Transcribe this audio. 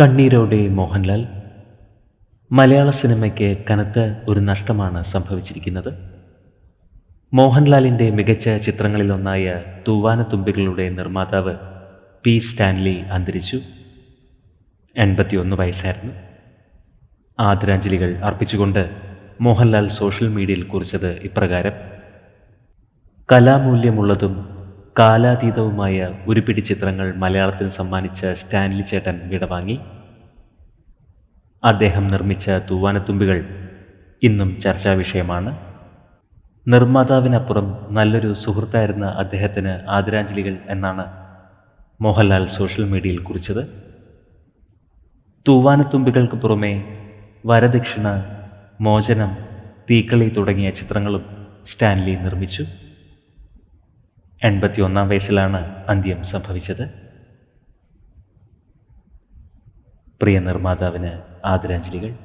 കണ്ണീരോടെ മോഹൻലാൽ. മലയാള സിനിമയ്ക്ക് കനത്ത ഒരു നഷ്ടമാണ് സംഭവിച്ചിരിക്കുന്നത്. മോഹൻലാലിന്റെ മികച്ച ചിത്രങ്ങളിലൊന്നായ തൂവാനത്തുമ്പികളുടെ നിർമ്മാതാവ് പി. സ്റ്റാൻലി അന്തരിച്ചു. എൺപത്തിയൊന്ന് വയസ്സായിരുന്നു. ആദരാഞ്ജലികൾ അർപ്പിച്ചുകൊണ്ട് മോഹൻലാൽ സോഷ്യൽ മീഡിയയിൽ കുറിച്ചത് ഇപ്രകാരം. കലാമൂല്യമുള്ളതും കാലാതീതവുമായ ഉരുപിടി ചിത്രങ്ങൾ മലയാളത്തിന് സമ്മാനിച്ച സ്റ്റാൻലി ചേട്ടൻ വിടവാങ്ങി. അദ്ദേഹം നിർമ്മിച്ച തൂവാനത്തുമ്പികൾ ഇന്നും ചർച്ചാ വിഷയമാണ്. നിർമ്മാതാവിനപ്പുറം നല്ലൊരു സുഹൃത്തായിരുന്ന അദ്ദേഹത്തിന് ആദരാഞ്ജലികൾ എന്നാണ് മോഹൻലാൽ സോഷ്യൽ മീഡിയയിൽ കുറിച്ചത്. തൂവാനത്തുമ്പികൾക്ക് പുറമെ വരദക്ഷിണ മോചനം തീക്കളി തുടങ്ങിയ ചിത്രങ്ങളും സ്റ്റാൻലി നിർമ്മിച്ചു. എൺപത്തിയൊന്നാം വയസ്സിലാണ് അന്ത്യം സംഭവിച്ചത്. പ്രിയ നിർമ്മാതാവിന് ആദരാഞ്ജലികൾ.